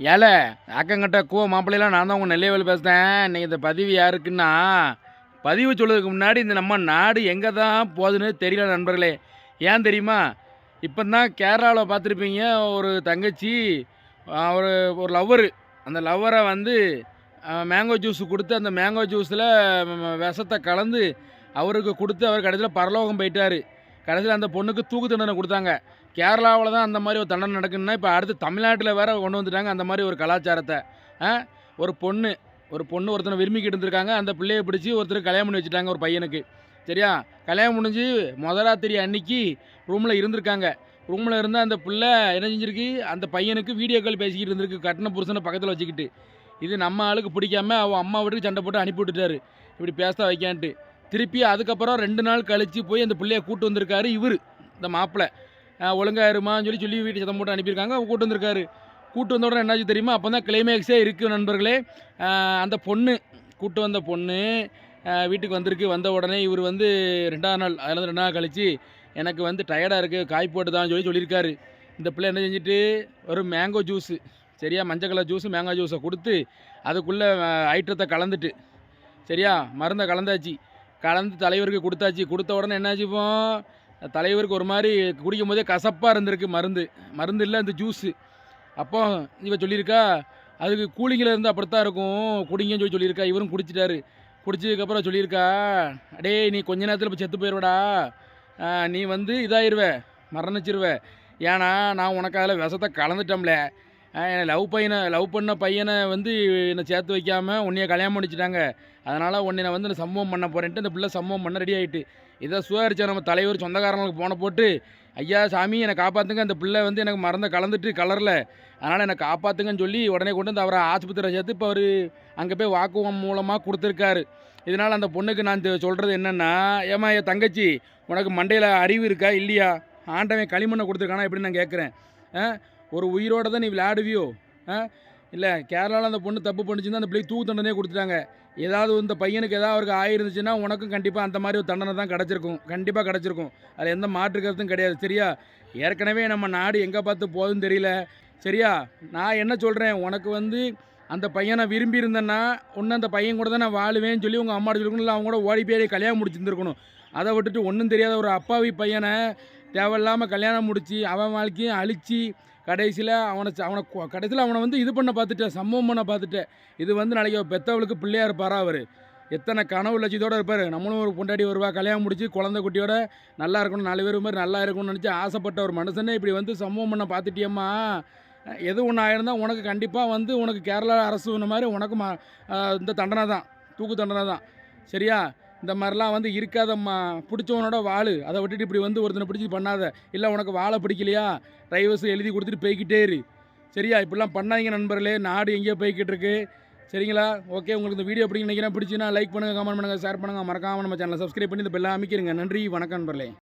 ஏல ஆக்கங்கட்ட கூவ மாப்பிள்ளைலாம் நான் தான் உங்கள் நெல்லைவேல் பேசுகிறேன் இன்னைக்கு இந்த பதிவு யாருக்குன்னா பதிவு சொல்லுறதுக்கு முன்னாடி இந்த நம்ம நாடு எங்கே தான் போகுதுன்னு தெரியல நண்பர்களே. ஏன் தெரியுமா? இப்போ தான் கேரளாவில் பார்த்துருப்பீங்க ஒரு தங்கச்சி ஒரு ஒரு லவ்வரு அந்த லவ்வரை வந்து மேங்கோ ஜூஸ் கொடுத்து அந்த மேங்கோ ஜூஸில் விஷத்தை கலந்து அவருக்கு கொடுத்து அவர் கடைசியில் பரலோகம் போயிட்டார். கடைசியில் அந்த பொண்ணுக்கு தூக்கு தண்டனை கொடுத்தாங்க. கேரளாவில் தான் அந்த மாதிரி ஒரு தண்டனை நடக்குதுன்னா இப்போ அடுத்து தமிழ்நாட்டில் வேறு கொண்டு வந்துட்டாங்க அந்த மாதிரி ஒரு கலாச்சாரத்தை. ஆ? ஒரு பொண்ணு ஒரு பொண்ணு ஒருத்தனை விரும்பிக்கிட்டு இருந்திருக்காங்க அந்த பிள்ளையை பிடிச்சி ஒருத்தர் கல்யாணம் பண்ணி வச்சுட்டாங்க ஒரு பையனுக்கு. சரியா? கல்யாணம் முடிஞ்சு முதராத்திரி அன்னைக்கு ரூமில் இருந்திருக்காங்க. ரூமில் இருந்து அந்த பிள்ளை என்ன செஞ்சிருக்கு? அந்த பையனுக்கு வீடியோ கால் பேசிக்கிட்டு இருந்திருக்கு கட்டின புருஷனை பக்கத்தில் வச்சுக்கிட்டு. இது நம்ம ஆளுக்கு பிடிக்காம அவன் அம்மா வீட்டுக்கு சண்டை போட்டு அனுப்பி விட்டுட்டாரு. இப்படி பேச வைக்கான்ட்டு. திருப்பி அதுக்கப்புறம் ரெண்டு நாள் கழித்து போய் அந்த பிள்ளைய கூட்டு வந்திருக்காரு இவர் இந்த மாப்பிள்ளை ஒழுங்கா இருமான்னு சொல்லி சொல்லி வீட்டு சத்தம் போட்டு அனுப்பியிருக்காங்க. அவங்க கூட்டு வந்திருக்காரு. கூட்டு வந்த உடனே என்னாச்சு தெரியுமா? அப்போ தான் கிளைமேக்ஸே இருக்குது நண்பர்களே அந்த பொண்ணு கூட்டு வந்த பொண்ணு வீட்டுக்கு வந்திருக்கு. வந்த உடனே இவர் வந்து ரெண்டாவது நாள் அதில் ரெண்டு நாள் கழித்து எனக்கு வந்து டயர்டாக இருக்குது காய் போட்டுதான்னு சொல்லி சொல்லியிருக்காரு. இந்த பிள்ளை என்ன செஞ்சுட்டு? ஒரு மேங்கோ ஜூஸு சரியா? மஞ்சள் கலர் ஜூஸு மேங்கோ ஜூஸை கொடுத்து அதுக்குள்ளே ஐட்டத்தை கலந்துட்டு சரியா? மருந்தை கலந்தாச்சு. கலந்து தலைவருக்கு கொடுத்தாச்சு. கொடுத்த உடனே என்னாச்சு இப்போ? தலைவருக்கு ஒரு மாதிரி குடிக்கும் போதே கசப்பாக இருந்திருக்கு மருந்து. மருந்து இல்லை அந்த ஜூஸு அப்போ இவ சொல்லியிருக்கா அதுக்கு கூலிங்கில் இருந்து அப்படித்தான் இருக்கும். குடிங்கன்னு சொல்லி சொல்லியிருக்கா. இவரும் குடிச்சிட்டாரு. குடிச்சதுக்கப்புறம் சொல்லியிருக்கா அடே நீ கொஞ்ச நேரத்தில் இப்போ செத்து போயிடுவடா நீ வந்து இதாயிருவ. மரணிச்சிருவே. ஏன்னா நான் உனக்கு அதில் விஷத்தை கலந்துட்டோம்ல. என்னை லவ் பையனை லவ் பண்ண பையனை வந்து என்னை சேர்த்து வைக்காமல் உன்னைய கல்யாணம் முடிச்சிட்டாங்க அதனால் உன்னை நான் வந்து நான் சம்பவம் பண்ண போகிறேன்ட்டு இந்த பிள்ளை சம்பவம் பண்ண ரெடி ஆகிட்டு இதை சுகாரிச்ச நம்ம தலைவர் சொந்தக்காரங்களுக்கு போன போட்டு ஐயா சாமி என்னை காப்பாற்றுங்க அந்த பிள்ளை வந்து எனக்கு மறந்த கலந்துட்டு கலரில் அதனால் என்னை காப்பாற்றுங்கன்னு சொல்லி உடனே கொண்டு வந்து அவரை ஆஸ்பத்திரியில் சேர்த்து இப்போ அவர் அங்கே போய் வாக்குவம் மூலமாக கொடுத்துருக்காரு. இதனால் அந்த பொண்ணுக்கு நான் சொல்கிறது என்னென்னா ஏமா என் தங்கச்சி உனக்கு மண்டையில் அறிவு இருக்கா? இல்லையா? ஆண்டவன் களிமண்ணை கொடுத்துருக்கானா? எப்படி நான் கேட்குறேன் ஒரு உயிரோட தான் நீ விளையாடுவியோ? ஆ? இல்லை கேரளாவில் அந்த பொண்ணு தப்பு பண்ணிச்சுன்னா அந்த பிள்ளைக்கு தூக்கு தண்டனையே கொடுத்துட்டாங்க. ஏதாவது இந்த பையனுக்கு ஏதாவது அவருக்கு ஆயிருந்துச்சுன்னா உனக்கும் கண்டிப்பாக அந்த மாதிரி ஒரு தண்டனை தான் கிடச்சிருக்கும். கண்டிப்பாக கிடச்சிருக்கும். அதில் எந்த மாற்று கருத்தும் கிடையாது. சரியா? ஏற்கனவே நம்ம நாடு எங்கே பார்த்து போகுதுன்னு தெரியல. சரியா? நான் என்ன சொல்கிறேன் உனக்கு வந்து அந்த பையனை விரும்பி இருந்தேன்னா ஒன்று அந்த பையன் கூட தான் நான் வாழுவேன்னு சொல்லி உங்கள் அம்மா சொல்லணும் இல்லை அவங்க கூட ஓடி போய் கல்யாணம் முடிச்சிருந்துருக்கணும். அதை விட்டுட்டு ஒன்றும் தெரியாத ஒரு அப்பாவி பையனை தேவையில்லாமல் கல்யாணம் முடித்து அவன் வாழ்க்கையும் அழித்து கடைசியில் அவனை அவனை கடைசியில் அவனை வந்து இது பண்ண பார்த்துட்டேன் சம்பவம் பண்ண பார்த்துட்டேன். இது வந்து நாளைக்கு பெத்தவளுக்கு பிள்ளையாக இருப்பாரா அவர்? எத்தனை கனவு லட்சியத்தோடு இருப்பார். நம்மளும் ஒரு பொண்டாடி வருவா கல்யாணம் முடிச்சு குழந்தை குட்டியோட நல்லா இருக்கணும் நாலு பேர் மாதிரி நல்லா இருக்கணும்னு நினச்சி ஆசைப்பட்ட ஒரு மனுஷனே இப்படி வந்து சம்பவம் பண்ண பார்த்துட்டியம்மா? எது ஒன்று ஆயிருந்தால் உனக்கு கண்டிப்பாக வந்து உனக்கு கேரளா அரசு இந்த மாதிரி உனக்கு ம இந்த தண்டனை தான் தூக்கு தண்டனை தான். சரியா? இந்த மாதிரிலாம் வந்து இருக்காதம்மா. பிடிச்சவனோட வாழு. அதை விட்டுட்டு இப்படி வந்து ஒருத்தனை பிடிச்சி பண்ணாத. இல்லை உனக்கு வாழை பிடிக்கலையா? டிரைவர்ஸ் எழுதி கொடுத்துட்டு போய்க்கிட்டே இரு. சரியா? இப்படிலாம் பண்ணாதீங்க நண்பர்களே. நாடு எங்கேயோ போய்கிட்டு இருக்கு. சரிங்களா? ஓகே உங்களுக்கு இந்த வீடியோ எப்படி நினைக்கிறேன். பிடிச்சின்னா லைக் பண்ணுங்கள் கமெண்ட் பண்ணுங்கள் ஷேர் பண்ணுங்கள் மறக்காமல் நம்ம சேனலை சப்ஸ்கிரைப் பண்ணி இந்த பெல்லாம் அமைக்கிறீங்க நன்றி வணக்கம் நண்பர்களே.